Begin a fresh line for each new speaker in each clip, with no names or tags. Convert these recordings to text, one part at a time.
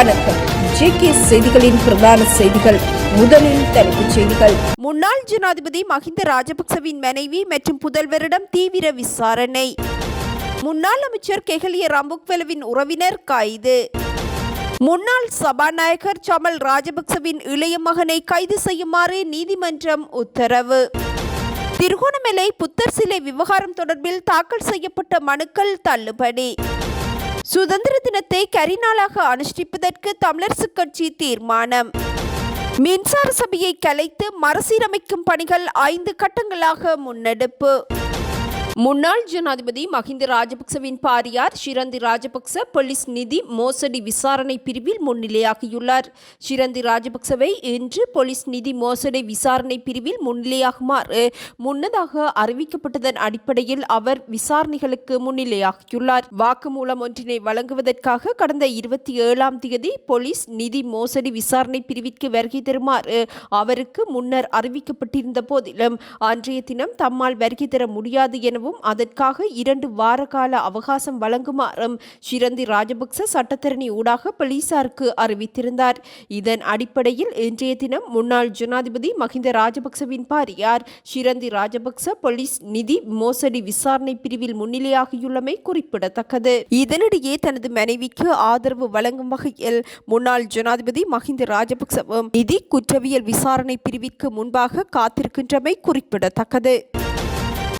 வணக்கம். ஜேகே செய்திகளின் பிரதான செய்திகள். முதலில் தலைப்புச் செய்திகள். முன்னாள் ஜனாதிபதி மஹிந்த ராஜபக்சவின் மனைவி மற்றும் புதல்வரிடம் தீவிர விசாரணை. முன்னாள் அமைச்சர் கெஹலிய ரம்புக்வெலவின் உறவினர் கைது. முன்னாள் சபாநாயகர் சமல் ராஜபக்சவின் இளைய மகனை கைது செய்யுமாறு நீதிமன்றம் உத்தரவு. திருகோணமலை புத்தர் சிலை விவகாரம் தொடர்பில் தாக்கல் செய்யப்பட்ட மனுக்கள் தள்ளுபடி. சுதந்திர தினத்தை கரிநாளாக அனுஷ்டிப்பதற்கு தமிழரசுக் கட்சி தீர்மானம். மின்சார சபையை கலைத்து மறுசீரமைக்கும் பணிகள் ஐந்து கட்டங்களாக முன்னெடுப்பு. முன்னாள் ஜனாதிபதி மஹிந்த ராஜபக்சவின் பாரியார் ஷிரந்தி ராஜபக்ச போலீஸ் நிதி மோசடி விசாரணை பிரிவில் முன்னிலையாகியுள்ளார். ஷிரந்தி ராஜபக்சவை இன்று போலீஸ் நிதி மோசடி விசாரணை பிரிவில் முன்னிலையாகுமாறு முன்னதாக அறிவிக்கப்பட்டதன் அடிப்படையில் அவர் விசாரணைகளுக்கு முன்னிலையாகியுள்ளார். வாக்குமூலம் ஒன்றினை வழங்குவதற்காக கடந்த இருபத்தி ஏழாம் தேதி போலீஸ் நிதி மோசடி விசாரணை பிரிவிற்கு வருகை தருமாறு அவருக்கு முன்னர் அறிவிக்கப்பட்டிருந்த போதிலும் அன்றைய தினம் தம்மால் வருகை தர முடியாது என எனவும் அதற்காக இரண்டு வார கால அவகாசம் வழங்குமாறும் ஷிரந்தி ராஜபக்ச சட்டத்தரணி ஊடாக போலீசாருக்கு அறிவித்திருந்தார். இதன் அடிப்படையில் இன்றைய தினம் முன்னாள் ஜனாதிபதி மஹிந்த ராஜபக்சவின் பாரியார் ஷிரந்தி ராஜபக்ச போலீஸ் நிதி மோசடி விசாரணை பிரிவில் முன்னிலையாகியுள்ளமை குறிப்பிடத்தக்கது. இதனிடையே தனது மனைவிக்கு ஆதரவு வழங்கும் வகையில் முன்னாள் ஜனாதிபதி மஹிந்த ராஜபக்சவும் நிதி குற்றவியல் விசாரணை பிரிவிற்கு முன்பாக காத்திருக்கின்றமை குறிப்பிடத்தக்கது.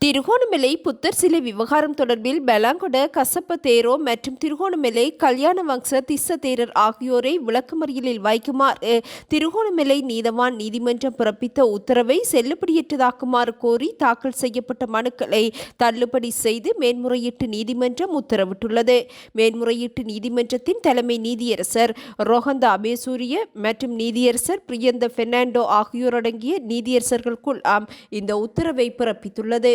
திருகோணமலை புத்தர் சிலை விவகாரம் தொடர்பில் பெலாங்கொட கசப்ப தேரோ மற்றும் திருகோணமலை கல்யாண வம்ச திஸ்ஸ தேரர் ஆகியோரை விளக்கமறியலில் வைக்குமாறு திருகோணமலை நீதவான் நீதிமன்றம் பிறப்பித்த உத்தரவை செல்லுபடியற்றதாக்குமாறு கோரி தாக்கல் செய்யப்பட்ட மனுக்களை தள்ளுபடி செய்து மேன்முறையீட்டு நீதிமன்றம் உத்தரவிட்டுள்ளது. மேன்முறையீட்டு நீதிமன்றத்தின் தலைமை நீதியரசர் ரோஹந்த அபேசூரிய மற்றும் நீதியரசர் பிரியந்த பெர்னாண்டோ ஆகியோரடங்கிய நீதியரசர்கள் குழாம் இந்த உத்தரவை பிறப்பித்துள்ளது.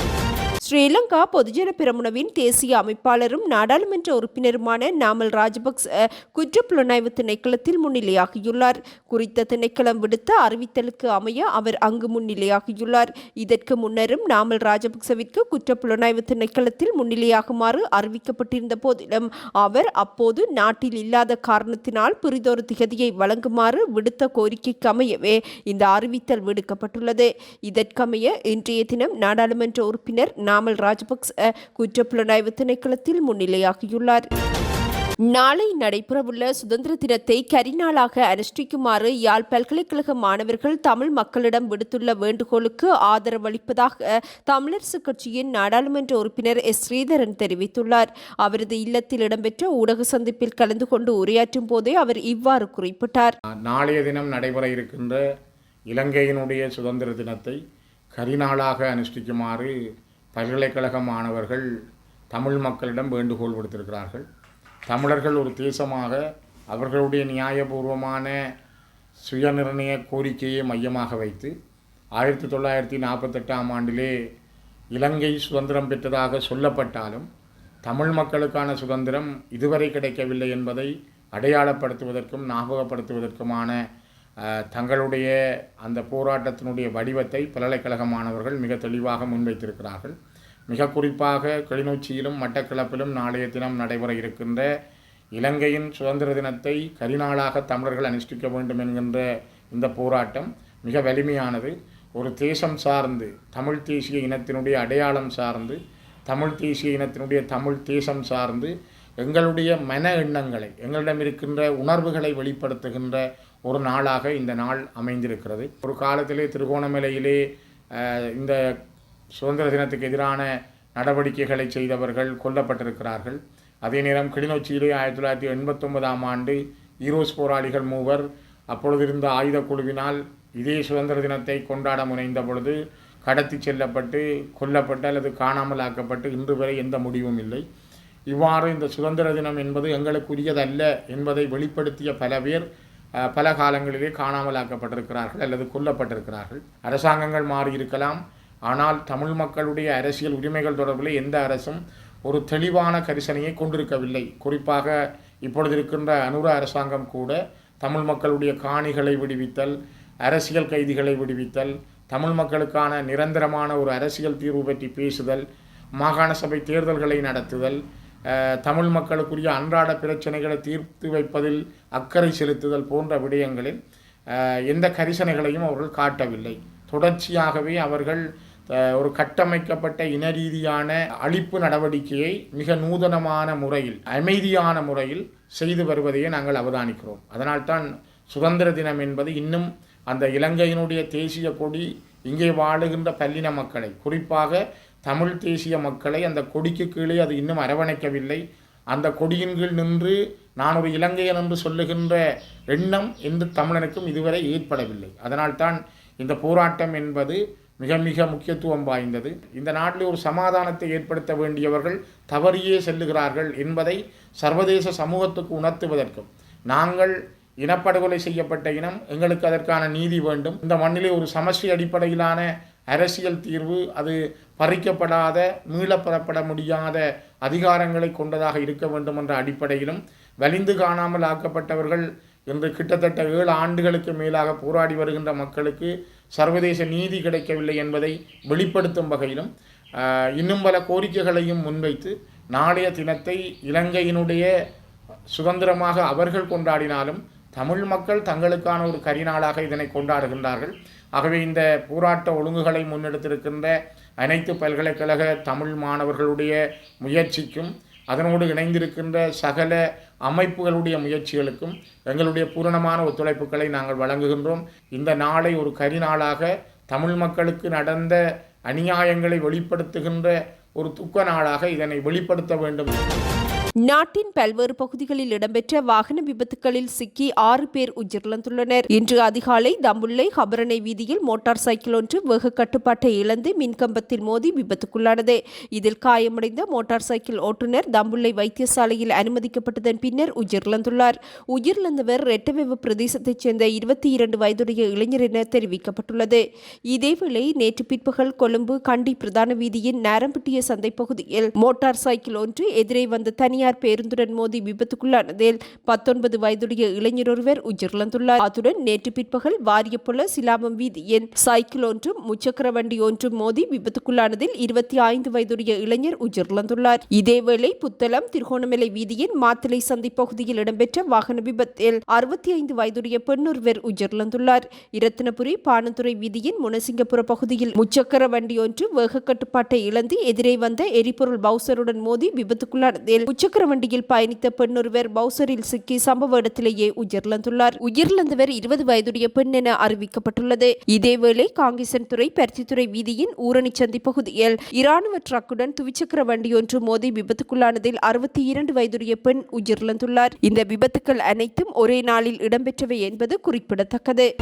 ஸ்ரீலங்கா பொதுஜன பிரமுனவின் தேசிய அமைப்பாளரும் நாடாளுமன்ற உறுப்பினருமான நாமல் ராஜபக்ச குற்றப்புலனாய்வு திணைக்களத்தில் முன்னிலையாகியுள்ளார். குறித்த திணைக்களம் விடுத்த அறிவித்தலுக்கு அமைய அவர் அங்கு முன்னிலையாகியுள்ளார். இதற்கு முன்னரும் நாமல் ராஜபக்சவிற்கு குற்றப்புலனாய்வு திணைக்களத்தில் முன்னிலையாகுமாறு அறிவிக்கப்பட்டிருந்த போதிலும் அவர் அப்போது நாட்டில் இல்லாத காரணத்தினால் புரிதொரு திகதியை வழங்குமாறு விடுத்த கோரிக்கைக்கு அமையவே இந்த அறிவித்தல் விடுக்கப்பட்டுள்ளது. இதற்கமைய இன்றைய தினம் நாடாளுமன்ற உறுப்பினர் நாமல் ராஜபக்ச குற்றப்புலனாய்வு திணைக்களத்தில் முன்னிலையாகியுள்ளார். நாளை நடைபெறவுள்ள சுதந்திர தினத்தை கரிநாளாக அனுஷ்டிக்குமாறு யாழ் பல்கலைக்கழக மாணவர்கள் தமிழ் மக்களிடம் விடுத்துள்ள வேண்டுகோளுக்கு ஆதரவளிப்பதாக தமிழரசு கட்சியின் நாடாளுமன்ற உறுப்பினர் எஸ். ஸ்ரீதரன் தெரிவித்துள்ளார். அவரது இல்லத்தில் இடம்பெற்ற ஊடக சந்திப்பில் கலந்து கொண்டு உரையாற்றும் போதே அவர் இவ்வாறு குறிப்பிட்டார்.
நாளைய தினம் நடைபெற இருக்கின்ற இலங்கையினுடைய சுதந்திர தினத்தை கரிநாளாக அனுஷ்டிக்குமாறு பல்கலைக்கழக மாணவர்கள் தமிழ் மக்களிடம் வேண்டுகோள் விடுத்திருக்கிறார்கள். தமிழர்கள் ஒரு தேசமாக அவர்களுடைய நியாயபூர்வமான சுயநிர்ணய கோரிக்கையை மையமாக வைத்து ஆயிரத்தி தொள்ளாயிரத்தி நாற்பத்தெட்டாம் ஆண்டிலே இலங்கை சுதந்திரம் பெற்றதாக சொல்லப்பட்டாலும் தமிழ் மக்களுக்கான சுதந்திரம் இதுவரை கிடைக்கவில்லை என்பதை அடையாளப்படுத்துவதற்கும் ஞாபகப்படுத்துவதற்குமான தங்களுடைய அந்த போராட்டத்தினுடைய வடிவத்தை பல்கலைக்கழக மாணவர்கள் மிக தெளிவாக முன்வைத்திருக்கிறார்கள். மிக குறிப்பாக கிளிநொச்சியிலும் மட்டக்களப்பிலும் நாளைய தினம் நடைபெற இருக்கின்ற இலங்கையின் சுதந்திர தினத்தை கரிநாளாக தமிழர்கள் அனுஷ்டிக்க வேண்டும் என்கின்ற இந்த போராட்டம் மிக வலிமையானது. ஒரு தேசம் சார்ந்து தமிழ் தேசிய இனத்தினுடைய அடையாளம் சார்ந்து தமிழ் தேசிய இனத்தினுடைய தமிழ் தேசம் சார்ந்து எங்களுடைய மன எண்ணங்களை எங்களிடம் இருக்கின்ற உணர்வுகளை வெளிப்படுத்துகின்ற ஒரு நாளாக இந்த நாள் அமைந்திருக்கிறது. ஒரு காலத்திலே திருகோணமலையிலே இந்த சுதந்திர தினத்துக்கு எதிரான நடவடிக்கைகளை செய்தவர்கள் கொல்லப்பட்டிருக்கிறார்கள். அதே நேரம் கிளிநொச்சியிலே ஆயிரத்தி தொள்ளாயிரத்தி எண்பத்தொன்பதாம் ஆண்டு ஈரோஸ் போராளிகள் மூவர் அப்பொழுது இருந்த ஆயுத குழுவினால் இதே சுதந்திர தினத்தை கொண்டாட முனைந்த பொழுது கடத்தி செல்லப்பட்டு கொல்லப்பட்டு அல்லது காணாமல் ஆக்கப்பட்டு இன்று வரை எந்த முடிவும் இல்லை. இவ்வாறு இந்த சுதந்திர தினம் என்பது எங்களுக்குரியதல்ல என்பதை வெளிப்படுத்திய பல பேர் பல காலங்களிலே காணாமலாக்கப்பட்டிருக்கிறார்கள் அல்லது கொல்லப்பட்டிருக்கிறார்கள். அரசாங்கங்கள் மாறியிருக்கலாம். ஆனால் தமிழ் மக்களுடைய அரசியல் உரிமைகள் தொடர்பில் எந்த அரசும் ஒரு தெளிவான கரிசனையை கொண்டிருக்கவில்லை. குறிப்பாக இப்பொழுது இருக்கின்ற அனுர அரசாங்கம் கூட தமிழ் மக்களுடைய காணிகளை விடுவித்தல் அரசியல் கைதிகளை விடுவித்தல் தமிழ் மக்களுக்கான நிரந்தரமான ஒரு அரசியல் தீர்வு பற்றி பேசுதல் மாகாண சபை தேர்தல்களை நடத்துதல் தமிழ் மக்களுக்குரிய அன்றாட பிரச்சனைகளை தீர்த்து வைப்பதில் அக்கறை செலுத்துதல் போன்ற விடயங்களில் எந்த கரிசனைகளையும் அவர்கள் காட்டவில்லை. தொடர்ச்சியாகவே அவர்கள் ஒரு கட்டமைக்கப்பட்ட இனரீதியான அழிப்பு நடவடிக்கையை மிக நூதனமான முறையில் அமைதியான முறையில் செய்து வருவதையே நாங்கள் அவதானிக்கிறோம். அதனால்தான் சுதந்திர தினம் என்பது இன்னும் அந்த இலங்கையினுடைய தேசிய கொடி இங்கே வாழுகின்ற பல்லின மக்களை குறிப்பாக தமிழ் தேசிய மக்களை அந்த கொடிக்கு கீழே அது இன்னும் அரவணைக்கவில்லை. அந்த கொடியின் கீழ் நின்று நான் ஒரு இலங்கையன் என்று சொல்லுகின்ற எண்ணம் எந்த தமிழனுக்கும் இதுவரை ஏற்படவில்லை. அதனால்தான் இந்த போராட்டம் என்பது மிக மிக முக்கியத்துவம் வாய்ந்தது. இந்த நாட்டில் ஒரு சமாதானத்தை ஏற்படுத்த வேண்டியவர்கள் தவறியே செல்லுகிறார்கள் என்பதை சர்வதேச சமூகத்துக்கு உணர்த்துவதற்கும் நாங்கள் இனப்படுகொலை செய்யப்பட்ட இனம் எங்களுக்கு அதற்கான நீதி வேண்டும். இந்த மண்ணிலே ஒரு சமஷ்டி அடிப்படையிலான அரசியல் தீர்வு அது பறிக்கப்படாத மீளப்பெறப்பட முடியாத அதிகாரங்களை கொண்டதாக இருக்க வேண்டும் என்ற அடிப்படையிலும் வலிந்து காணாமல் ஆக்கப்பட்டவர்கள் இன்று கிட்டத்தட்ட ஏழு ஆண்டுகளுக்கு மேலாக போராடி வருகின்ற மக்களுக்கு சர்வதேச நீதி கிடைக்கவில்லை என்பதை வெளிப்படுத்தும் வகையிலும் இன்னும் பல கோரிக்கைகளையும் முன்வைத்து நாளைய தினத்தை இலங்கையினுடைய சுதந்திரமாக அவர்கள் கொண்டாடினாலும் தமிழ் மக்கள் தங்களுக்கான ஒரு கரிநாளாக இதனை கொண்டாடுகின்றார்கள். ஆகவே இந்த போராட்ட ஒழுங்குகளை முன்னெடுத்திருக்கின்ற அனைத்து பல்கலைக்கழக தமிழ் மாணவர்களுடைய முயற்சிக்கும் அதனோடு இணைந்திருக்கின்ற சகல அமைப்புகளுடைய முயற்சிகளுக்கும் எங்களுடைய பூரணமான ஒத்துழைப்புகளை நாங்கள் வழங்குகின்றோம். இந்த நாளை ஒரு கரிநாளாக தமிழ் மக்களுக்கு நடந்த அநியாயங்களை வெளிப்படுத்துகின்ற ஒரு துக்க நாளாக இதனை வெளிப்படுத்த வேண்டும்.
நாட்டின் பல்வேறு பகுதிகளில் இடம்பெற்ற வாகன விபத்துகளில் சிக்கி ஆறு பேர் உயிரிழந்துள்ளனர். இன்று அதிகாலை தம்புள்ளை ஹபரணை வீதியில் மோட்டார் சைக்கிள் ஒன்று வெகு கட்டுப்பாட்டை இழந்து மின்கம்பத்தில் மோதி விபத்துக்குள்ளானது. இதில் காயமடைந்த மோட்டார் சைக்கிள் ஓட்டுநர் தம்புள்ளை வைத்தியசாலையில் அனுமதிக்கப்பட்டதன் பின்னர் உயிரிழந்துள்ளார். உயிரிழந்தவர் ரெட்டவெவ பிரதேசத்தைச் சேர்ந்த இருபத்தி இரண்டு வயதுடைய இளைஞர் என தெரிவிக்கப்பட்டுள்ளது. இதேவேளை நேற்று பிற்பகல் கொழும்பு கண்டி பிரதான வீதியின் நாரம்பட்டிய சந்தை பகுதியில் மோட்டார் சைக்கிள் ஒன்று எதிரே வந்த தனியார் பேருந்துடன் மோதி விபத்துக்குள்ளானதில் பத்தொன்பது வயதுடைய இளைஞர் ஒருவர் உயிரிழந்துள்ளார். அத்துடன் நேற்று பிற்பகல் வாரியப்புல சிலாமம் வீதியின் சைக்கிள் ஒன்றும் முச்சக்கர வண்டி ஒன்றும் மோதி விபத்துக்குள்ளானதில் இருபத்தி ஐந்து வயதுடைய இளைஞர் உயிரிழந்துள்ளார். இதேவேளை புத்தளம் திருகோணமலை வீதியின் மாத்தளை சந்தை பகுதியில் இடம்பெற்ற வாகன விபத்தில் அறுபத்தி ஐந்து வயதுடைய பெண்ணொருவர் உயிரிழந்துள்ளார். இரத்தினபுரி பானந்துறை வீதியின் முனசிங்கபுர பகுதியில் முச்சக்கர வண்டி ஒன்று வேக கட்டுப்பாட்டை இழந்து எதிரே வந்த எரிபொருள் பவுசருடன் மோதி விபத்துக்குள்ளானதில் இருசக்கர வண்டியில் பயணித்த பெண் ஒருவர் பவுசரில் சிக்கி சம்பவ இடத்திலேயே உயிரிழந்துள்ளார். உயிரிழந்தவர் இருபது வயதுடைய பெண் என அறிவிக்கப்பட்டுள்ளது. இதேவேளை காங்கேசன்துறை பருத்தித்துறை வீதியின் ஊரணி சந்தி பகுதியில் இராணுவ ட்ரக்குடன் துவிச்சக்கர வண்டி ஒன்று மோதி விபத்துக்குள்ளானதில் அறுபத்தி இரண்டு வயதுடைய பெண் உயிரிழந்துள்ளார். இந்த விபத்துக்கள் அனைத்தும் ஒரே நாளில் இடம்பெற்றவை என்பது குறிப்பிடத்தக்கது.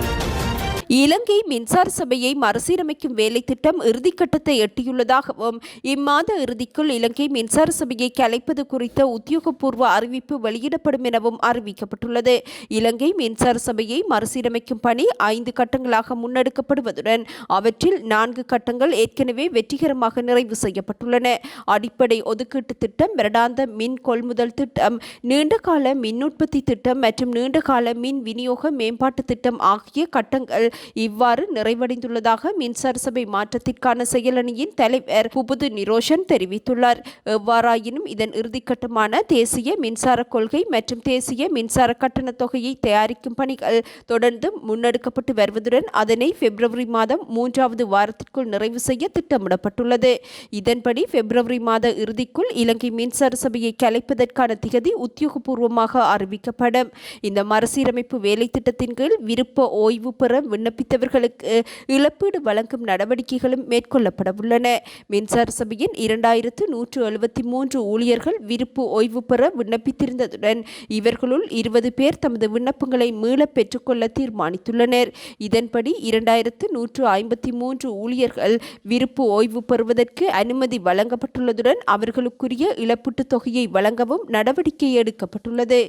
இலங்கை மின்சார சபையை மறுசீரமைக்கும் வேலை திட்டம் இறுதிக்கட்டத்தை எட்டியுள்ளதாகவும் இம்மாத இறுதிக்குள் இலங்கை மின்சார சபையை கலைப்பது குறித்த உத்தியோகபூர்வ அறிவிப்பு வெளியிடப்படும் எனவும் அறிவிக்கப்பட்டுள்ளது. இலங்கை மின்சார சபையை மறுசீரமைக்கும் பணி ஐந்து கட்டங்களாக முன்னெடுக்கப்படுவதுடன் அவற்றில் நான்கு கட்டங்கள் ஏற்கனவே வெற்றிகரமாக நிறைவு செய்யப்பட்டுள்ளன. அடிப்படை ஒதுக்கீட்டு திட்டம் வருடாந்த மின் கொள்முதல் திட்டம் நீண்டகால மின் உற்பத்தி திட்டம் மற்றும் நீண்டகால மின் விநியோக மேம்பாட்டு திட்டம் ஆகிய கட்டங்கள் இவ்வாறு நிறைவடைந்துள்ளதாக மின்சார சபை மாற்றத்திற்கான செயலணியின் தலைவர் புபுது நிரோஷன் தெரிவித்துள்ளார். எவ்வாறாயினும் இதன் இறுதிக்கட்டமான தேசிய மின்சார கொள்கை மற்றும் தேசிய மின்சார கட்டண தொகையை தயாரிக்கும் பணிகள் தொடர்ந்து முன்னெடுக்கப்பட்டு வருவதுடன் அதனை பிப்ரவரி மாதம் மூன்றாவது வாரத்திற்குள் நிறைவு செய்ய திட்டமிடப்பட்டுள்ளது. இதன்படி பிப்ரவரி மாத இறுதிக்குள் இலங்கை மின்சார சபையை கலைப்பதற்கான திகதி உத்தியோகபூர்வமாக அறிவிக்கப்படும். இந்த மறுசீரமைப்பு வேலை திட்டத்தின் கீழ் விருப்ப ஓய்வு பெற விண்ணப்பித்தவர்களுக்கு இழப்பீடு வழங்கும் நடவடிக்கைகளும் மேற்கொள்ளப்படவுள்ளன மின்சார சபையின் இரண்டாயிரத்து நூற்று எழுபத்தி மூன்று ஊழியர்கள் விருப்பு ஓய்வு பெற விண்ணப்பித்திருந்ததுடன் இவர்களுள் இருபது பேர் தமது விண்ணப்பங்களை மீள பெற்றுக்கொள்ள தீர்மானித்துள்ளனர். இதன்படி இரண்டாயிரத்து நூற்று ஐம்பத்தி மூன்று ஊழியர்கள் விருப்பு ஓய்வு பெறுவதற்கு அனுமதி வழங்கப்பட்டுள்ளதுடன் அவர்களுக்குரிய இழப்பீட்டுத் தொகையை வழங்கவும் நடவடிக்கை எடுக்கப்பட்டுள்ளது.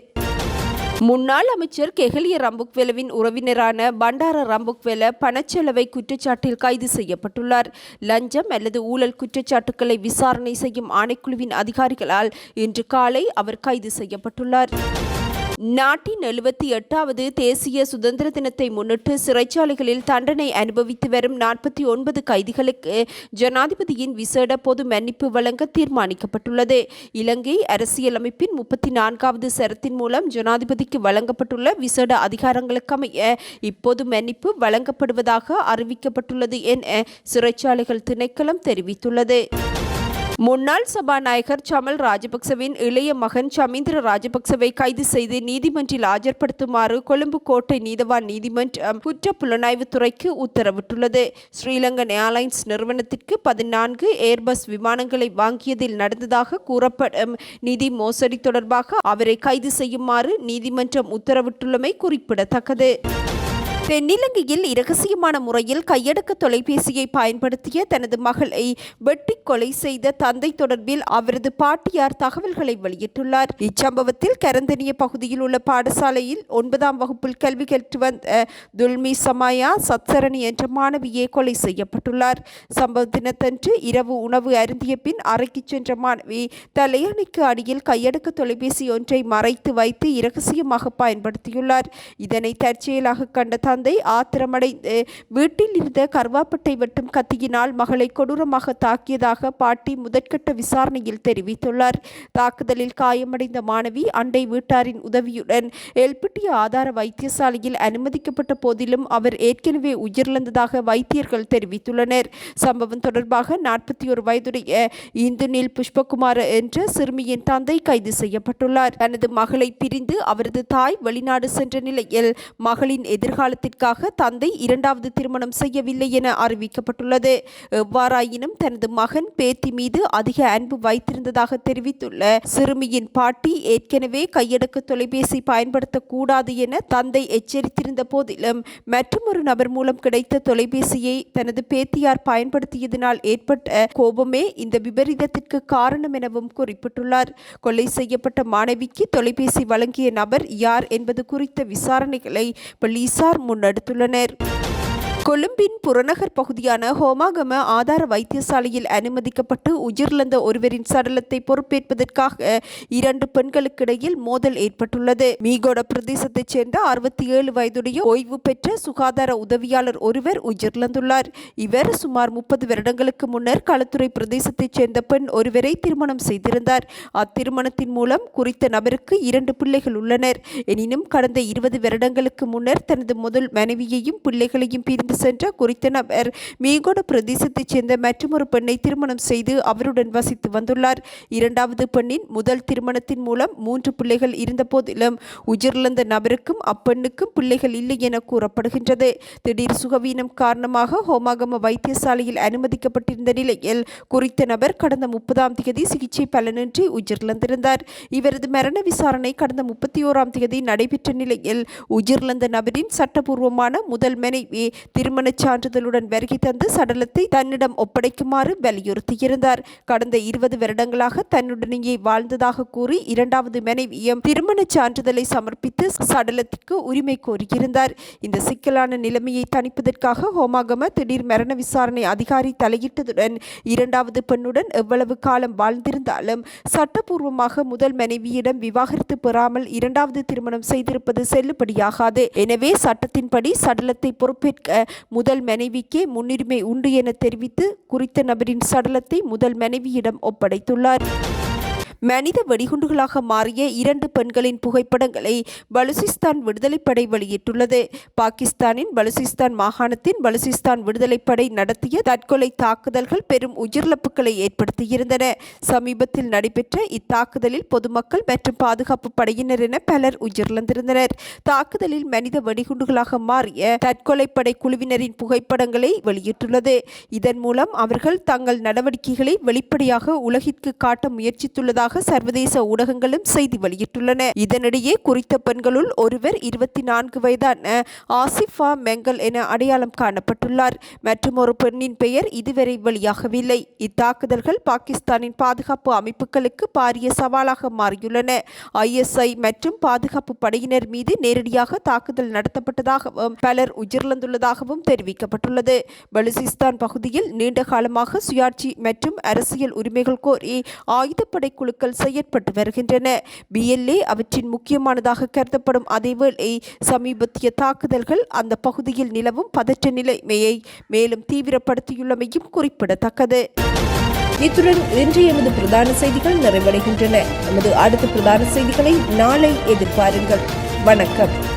முன்னாள் அமைச்சர் கெஹலிய ரம்புக்வெலவின் உறவினரான பண்டார ரம்புக்வெல பணச்செலவை குற்றச்சாட்டில் கைது செய்யப்பட்டுள்ளார். லஞ்சம் அல்லது ஊழல் குற்றச்சாட்டுக்களை விசாரணை செய்யும் ஆணைக்குழுவின் அதிகாரிகளால் இன்று காலை அவர் கைது செய்யப்பட்டுள்ளார். நாட்டின் எழுபத்தி எட்டாவது தேசிய சுதந்திர தினத்தை முன்னிட்டு சிறைச்சாலைகளில் தண்டனை அனுபவித்து வரும் நாற்பத்தி ஒன்பது கைதிகளுக்கு ஜனாதிபதியின் விசேட பொது மன்னிப்பு வழங்க தீர்மானிக்கப்பட்டுள்ளது. இலங்கை அரசியலமைப்பின் முப்பத்தி நான்காவது சரத்தின் மூலம் ஜனாதிபதிக்கு வழங்கப்பட்டுள்ள விசேட அதிகாரங்களுக்கமைய இப்போது மன்னிப்பு வழங்கப்படுவதாக அறிவிக்கப்பட்டுள்ளது என சிறைச்சாலைகள் திணைக்களம் தெரிவித்துள்ளது. முன்னாள் சபாநாயகர் சமல் ராஜபக்சவின் இளைய மகன் சமீந்திர ராஜபக்சவை கைது செய்து நீதிமன்றில் ஆஜர்படுத்துமாறு கொழும்பு கோட்டை நீதவான் நீதிமன்றம் குற்ற புலனாய்வுத் துறைக்கு உத்தரவிட்டுள்ளது. ஸ்ரீலங்கன் ஏர்லைன்ஸ் நிறுவனத்திற்கு பதினான்கு ஏர்பஸ் விமானங்களை வாங்கியதில் நடந்ததாக கூறப்படும் நிதி மோசடி தொடர்பாக அவரை கைது செய்யுமாறு நீதிமன்றம் உத்தரவிட்டுள்ளமை குறிப்பிடத்தக்கது. தென்னிலங்கையில் இரகசியமான முறையில் கையடக்க தொலைபேசியை பயன்படுத்திய தனது மகளை வெட்டி கொலை செய்த தந்தை தொடர்பில் அவரது பாட்டியார் தகவல்களை வெளியிட்டுள்ளார். இச்சம்பவத்தில் கரந்தனிய பகுதியில் உள்ள பாடசாலையில் ஒன்பதாம் வகுப்பில் கல்வி கற்று வந்த துல்மி சமாயா சத்சரணி என்ற மாணவியே கொலை செய்யப்பட்டுள்ளார். சம்பவ தினத்தன்று இரவு உணவு அருந்திய பின் அறைக்கு சென்ற மாணவி தலையணைக்கு அடியில் கையடக்க தொலைபேசி ஒன்றை மறைத்து வைத்து இரகசியமாக பயன்படுத்தியுள்ளார். இதனை தற்செயலாக கண்ட தந்தை ஆத்திரமடைந்து வீட்டில் இருந்த கருவாப்பட்டை வெட்டும் கத்தியினால் மகளை கொடூரமாக தாக்கியதாக பாட்டி முதற்கட்ட விசாரணையில் தெரிவித்துள்ளார். தாக்குதலில் காயமடைந்த மாணவி அண்டை வீட்டாரின் உதவியுடன் எல்பிட்டி ஆதார வைத்தியசாலையில் அனுமதிக்கப்பட்ட போதிலும் அவர் ஏற்கனவே உயிரிழந்ததாக வைத்தியர்கள் தெரிவித்துள்ளனர். சம்பவம் தொடர்பாக நாற்பத்தி ஒரு வயதுடைய இந்துனில் புஷ்பகுமார் என்ற சிறுமியின் தந்தை கைது செய்யப்பட்டுள்ளார். தனது மகளை பிரிந்து அவரது தாய் வெளிநாடு சென்ற நிலையில் மகளின் காரணத்திற்காக தந்தை இரண்டாவது திருமணம் செய்யவில்லை என அறிவிக்கப்பட்டுள்ளது. எவ்வாறாயினும் தனது மகன் பேத்தி மீது அதிக அன்பு வைத்திருந்ததாக தெரிவித்துள்ள சிறுமியின் பாட்டி ஏற்கனவே கையடக்க தொலைபேசி பயன்படுத்தக்கூடாது என தந்தை எச்சரித்திருந்த போதிலும் மற்றொரு நபர் மூலம் கிடைத்த தொலைபேசியை தனது பேத்தியார் பயன்படுத்தியதனால் ஏற்பட்ட கோபமே இந்த விபரீதத்திற்கு காரணம் எனவும் குறிப்பிட்டுள்ளார். கொலை செய்யப்பட்ட மாணவிக்கு தொலைபேசி வழங்கிய நபர் யார் என்பது குறித்த விசாரணைகளை போலீசார் முன்னெடுத்துள்ளனர் கொழும்பின் புறநகர் பகுதியான ஹோமாகம ஆதார வைத்தியசாலையில் அனுமதிக்கப்பட்டு உயிரிழந்த ஒருவரின் சடலத்தை பொறுப்பேற்பதற்காக இரண்டு பெண்களுக்கிடையில் மோதல் ஏற்பட்டுள்ளது. மீகோட பிரதேசத்தைச் சேர்ந்த அறுபத்தி ஏழு வயதுடைய ஓய்வு பெற்ற சுகாதார உதவியாளர் ஒருவர் உயிரிழந்துள்ளார். இவர் சுமார் முப்பது வருடங்களுக்கு முன்னர் களத்துறை பிரதேசத்தைச் சேர்ந்த பெண் ஒருவரை திருமணம் செய்திருந்தார். அத்திருமணத்தின் மூலம் குறித்த நபருக்கு இரண்டு பிள்ளைகள் உள்ளனர். எனினும் கடந்த இருபது வருடங்களுக்கு முன்னர் தனது முதல் மனைவியையும் பிள்ளைகளையும் பிரிந்து சென்ற குறித்த நபர் மீங்கோடு பிரதேசத்தைச் சேர்ந்த மற்றொரு பெண்ணை திருமணம் செய்து அவருடன் வசித்து வந்துள்ளார். இரண்டாவது பெண்ணின் முதல் திருமணத்தின் மூலம் மூன்று பிள்ளைகள் இருந்த போதிலும் உயிரிழந்த நபருக்கும் அப்பெண்ணுக்கும் பிள்ளைகள் இல்லை என கூறப்படுகின்றது. திடீர் சுகவீனம் காரணமாக ஹோமாகம வைத்தியசாலையில் அனுமதிக்கப்பட்டிருந்த நிலையில் குறித்த நபர் கடந்த முப்பதாம் தேதி சிகிச்சை பலனின்றி உயிரிழந்திருந்தார். இவரது மரண விசாரணை கடந்த முப்பத்தி ஓராம் தேதி நடைபெற்ற நிலையில் உயிரிழந்த நபரின் சட்டபூர்வமான முதல் மனைவி திருமணச் சான்றிதழுடன் வருகை தந்து சடலத்தை தன்னிடம் ஒப்படைக்குமாறு வலியுறுத்தியிருந்தார். கடந்த இருபது வருடங்களாக தன்னுடனேயே வாழ்ந்ததாக கூறி இரண்டாவது மனைவியும் திருமணச் சான்றிதழை சமர்ப்பித்து சடலத்திற்கு உரிமை கோரியிருந்தார். இந்த சிக்கலான நிலைமையை தணிப்பதற்காக ஹோமாகம திடீர் மரண விசாரணை அதிகாரி தலையிட்டதுடன் இரண்டாவது பெண்ணுடன் எவ்வளவு காலம் வாழ்ந்திருந்தாலும் சட்டபூர்வமாக முதல் மனைவியிடம் விவாகரத்து பெறாமல் இரண்டாவது திருமணம் செய்திருப்பது செல்லுபடியாகாது. எனவே சட்டத்தின்படி சடலத்தை பொறுப்பேற்க முதல் மனைவிக்கே முன்னுரிமை உண்டு என தெரிவித்து குறித்த நபரின் சடலத்தை முதல் மனைவியிடம் ஒப்படைத்துள்ளார். மனித வெடிகுண்டுகளாக மாறிய இரண்டு பெண்களின் புகைப்படங்களை பலுசிஸ்தான் விடுதலைப்படை வெளியிட்டுள்ளது. பாகிஸ்தானின் பலுசிஸ்தான் மாகாணத்தின் பலுசிஸ்தான் விடுதலைப்படை நடத்திய தற்கொலை தாக்குதல்கள் பெரும் உயிரிழப்புகளை ஏற்படுத்தியிருந்தன. சமீபத்தில் நடைபெற்ற இத்தாக்குதலில் பொதுமக்கள் மற்றும் பாதுகாப்பு படையினர் என பலர் உயிரிழந்திருந்தனர். தாக்குதலில் மனித வெடிகுண்டுகளாக மாறிய தற்கொலைப்படை குழுவினரின் புகைப்படங்களை வெளியிட்டுள்ளது. இதன் மூலம் அவர்கள் தங்கள் நடவடிக்கைகளை வெளிப்படையாக உலகிற்கு காட்ட முயற்சித்துள்ளதாக சர்வதேச ஊடகங்களும் செய்தி வெளியிட்டுள்ளன. இதனிடையே குறித்த பெண்களுள் ஒருவர் இருபத்தி நான்கு வயதான ஆசிஃபா மெங்கல் என அடையாளம் காணப்பட்டுள்ளார். மற்றும் ஒரு பெண்ணின் பெயர் இதுவரை வெளியாகவில்லை. இத்தாக்குதல்கள் பாகிஸ்தானின் பாதுகாப்பு அமைப்புகளுக்கு பாரிய சவாலாக மாறியுள்ளன. ஐஎஸ்ஐ மற்றும் பாதுகாப்பு படையினர் மீது நேரடியாக தாக்குதல் நடத்தப்பட்டதாகவும் பலர் உயிரிழந்துள்ளதாகவும் தெரிவிக்கப்பட்டுள்ளது. பலுசிஸ்தான் பகுதியில் நீண்ட காலமாக சுயாட்சி மற்றும் அரசியல் உரிமைகள் கோரி ஆயுதப்படை குழுக்கள் குழுக்கள் செயற்பட்டு வருகின்றன. பிஎல்ஏ அவற்றின் முக்கியமானதாக கருதப்படும் அதேவேளை சமீபத்திய தாக்குதல்கள் அந்த பகுதியில் நிலவும் பதற்ற நிலைமையை மேலும் தீவிரப்படுத்தியுள்ளமையும் குறிப்பிடத்தக்கது. இத்துடன் இன்று எமது பிரதான செய்திகள் நிறைவடைகின்றன. நமது அடுத்த பிரதான செய்திகளை நாளை எதிர்பாருங்கள். வணக்கம்.